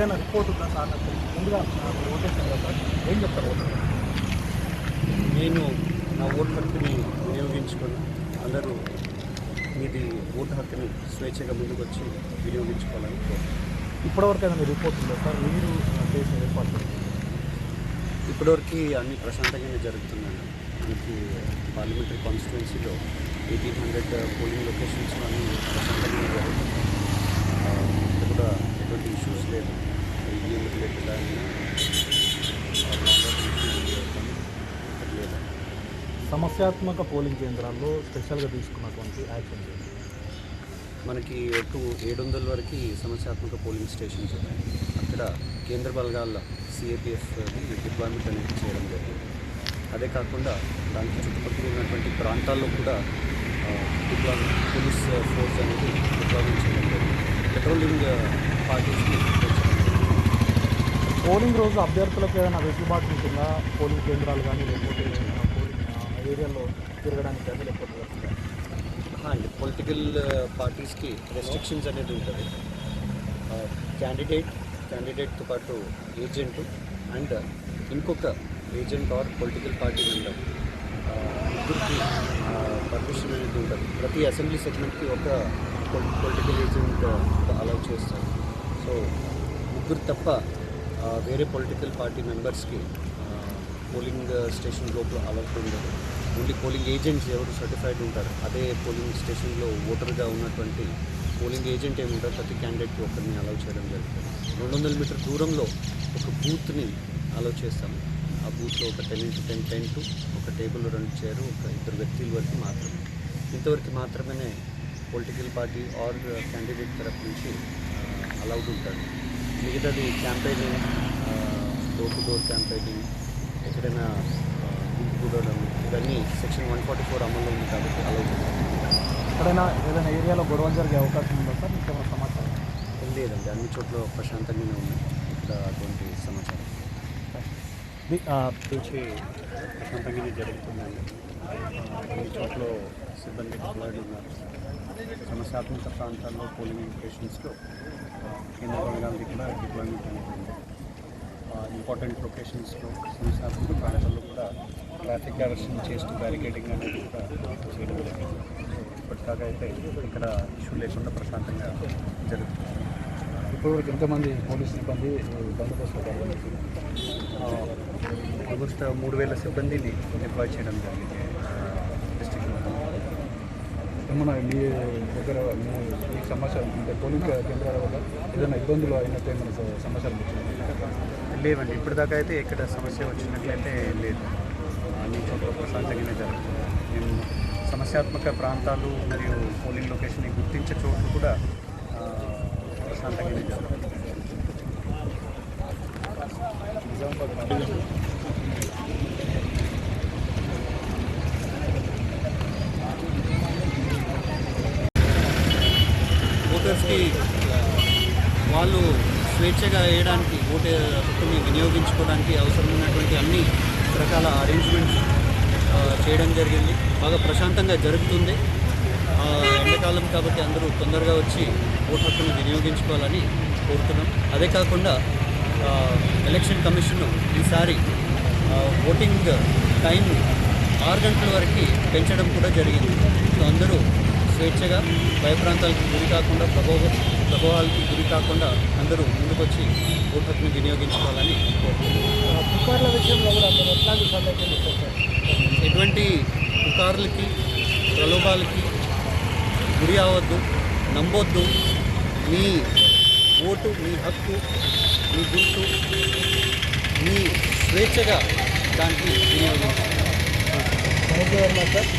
ఏదైనా రిపోర్ట్ ఉందా సార్ నాకు? ముందుగా కదా సార్? ఏం చెప్తారు ఓటర్ నేను నా ఓటు హక్కుని వినియోగించుకొని అందరూ మీది ఓటు హక్కుని స్వేచ్ఛగా ముందుకు వచ్చి వినియోగించుకోవాలని. ఇప్పటివరకు ఏదైనా రిపోర్ట్ ఉందా సార్? మీరు చేసిన ఏర్పాట్లు ఇప్పటివరకు అన్ని ప్రశాంతంగానే జరుగుతున్నాయి. మనకి పార్లమెంటరీ కాన్స్టిట్యున్సీలో ఎయిటీన్ హండ్రెడ్ పోలింగ్ లొకేషన్స్ అన్ని ప్రశాంతంగానే జరుగుతున్నాయి. కూడా ఎటువంటి ఇష్యూస్ లేదు అయినా లేదు సమస్యాత్మక పోలింగ్ కేంద్రాల్లో స్పెషల్గా తీసుకున్నటువంటి యాక్షన్? మనకి ఒట్టు ఏడు వందల వరకు సమస్యాత్మక పోలింగ్ స్టేషన్స్ ఉన్నాయి. అక్కడ కేంద్ర బలగాల సిఏపిఎఫ్ డిప్లాయ్మెంట్ అనేది చేయడం జరిగింది. అదే కాకుండా దానికి చుట్టుపక్కల ఉన్నటువంటి ప్రాంతాల్లో కూడా డిప్లాయ్మెంట్ పోలీస్ ఫోర్స్ అనేది డిప్లాయ్మెంట్ చేయడం జరిగింది. పెట్రోలింగ్ పార్టీస్కి పోలింగ్ రోజు అభ్యర్థులకు ఏదైనా వెసులుబాటు ఉంటుందా? పోలింగ్ కేంద్రాలు కానీ లేకపోతే పోలింగ్ ఏరియాలో తిరగడానికి కానీ లేకపోతే పొలిటికల్ పార్టీస్కి రెస్ట్రిక్షన్స్ అనేది ఉంటుంది. క్యాండిడేట్ క్యాండిడేట్తో పాటు ఏజెంట్ అండ్ ఇంకొక agent or political party member ముగ్గురికి పర్మిషన్ అనేది ఉంటుంది. ప్రతి అసెంబ్లీ సెగ్మెంట్కి ఒక పొలిటికల్ ఏజెంట్ అలౌ చేస్తారు. సో ముగ్గురు తప్ప వేరే పొలిటికల్ పార్టీ మెంబర్స్కి పోలింగ్ స్టేషన్ లోపల అలౌట్ ఉండదు ఓన్లీ పోలింగ్ ఏజెంట్స్ ఎవరు సర్టిఫైడ్ ఉంటారు అదే పోలింగ్ స్టేషన్లో ఓటర్గా ఉన్నటువంటి పోలింగ్ ఏజెంట్ ఏముంటారు ఉంటారు ప్రతి క్యాండిడేట్కి ఒకరిని అలౌ చేయడం జరుగుతుంది. రెండు వందల మీటర్ దూరంలో ఒక బూత్ని అలౌ చేస్తాము. ఆ బూత్లో ఒక టెన్ ఇంటూ టెన్ టెంట్ ఒక టేబుల్ రెండు చైర్ ఒక ఇద్దరు వ్యక్తుల వరకు మాత్రమే. ఇంతవరకు మాత్రమే పొలిటికల్ పార్టీ ఆర్ క్యాండిడేట్ తరఫు నుంచి అలౌడ్ ఉంటారు మిగతాది campaigning door to door campaigning ఎక్కడైనా గుంపు కూడడం ఇవన్నీ సెక్షన్ వన్ ఫార్టీ ఫోర్ అమల్లో ఉంది కాబట్టి అలౌడ్ ఎక్కడైనా ఏదైనా ఏరియాలో గొడవలు జరిగే అవకాశం ఉందా సార్? ఇంకేమైనా సమాచారం? లేదండి అన్ని చోట్ల ప్రశాంతంగానే ఉన్నాయి ఇక్కడ అటువంటి సమాచారం. నుంచి ప్రశాంతంగానే జరుగుతుందండి. కొన్ని చోట్ల సిబ్బంది డిప్లాయిడ్ ఉన్నారు. సమస్యాత్మక ప్రాంతాల్లో పోలింగ్ లొకేషన్స్లో కేంద్ర బలగాలది కూడా డిప్లాయ్మెంట్ అనేది ఇంపార్టెంట్ లొకేషన్స్లో సమస్యాత్మక ప్రాంతాల్లో కూడా ట్రాఫిక్ డైవర్షన్ చేస్తూ బ్యారికేడింగ్ అనేది కూడా చేయడం జరిగింది. ఇప్పటిదాకా అయితే ఇక్కడ ఇష్యూ లేకుండా ప్రశాంతంగా జరుగుతుంది. ఇప్పటివరకు ఎంతమంది పోలీస్ సిబ్బంది బందోబస్తు ఆల్మోస్ట్ మూడు వేల సిబ్బందిని డిప్లాయ్ చేయడం జరిగింది. ఏమన్నా మీ దగ్గర మీ ఈ సమాచారం అంటే పోలింగ్ కేంద్రాల వల్ల ఏదైనా ఇబ్బందులు అయినట్టు ఏమైనా స- సమాచారం వచ్చింది లేవండి. ఇప్పటిదాకా అయితే ఎక్కడ సమస్య వచ్చినట్లయితే లేదు. అన్ని చోట్ల ప్రశాంతంగానే జరుగుతుంది. మేము సమస్యాత్మక ప్రాంతాలు మరియు పోలింగ్ లొకేషన్ని గుర్తించే చోట్లు కూడా ఓటర్స్కి వాళ్ళు స్వేచ్ఛగా వేయడానికి ఓటే హక్కుని వినియోగించుకోవడానికి అవసరమైనటువంటి అన్ని రకాల అరేంజ్మెంట్స్ చేయడం జరిగింది. బాగా ప్రశాంతంగా జరుగుతుంది. కాలం కాబట్టి అందరూ తొందరగా వచ్చి ఓటు హక్కుని వినియోగించుకోవాలని కోరుతున్నాం. అదే కాకుండా ఎలక్షన్ కమిషన్ ఈసారి ఓటింగ్ టైం ఆరు గంటల వరకు పెంచడం కూడా జరిగింది. సో అందరూ స్వేచ్ఛగా భయప్రాంతాలకు గురి కాకుండా ప్రభావ ప్రభావాలకి గురి కాకుండా అందరూ ముందుకొచ్చి ఓటు హక్కును వినియోగించుకోవాలని కోరుతున్నాను పుకార్ల విషయంలో కూడా ఎటువంటి పుకార్లకి ప్రలోభాలకి గురి అవ్వద్దు నమ్మొద్దు మీ ఓటు మీ హక్కు మీ గుర్తు మీ స్వేచ్ఛగా దానికి వినియోగించాలి thank you very much sir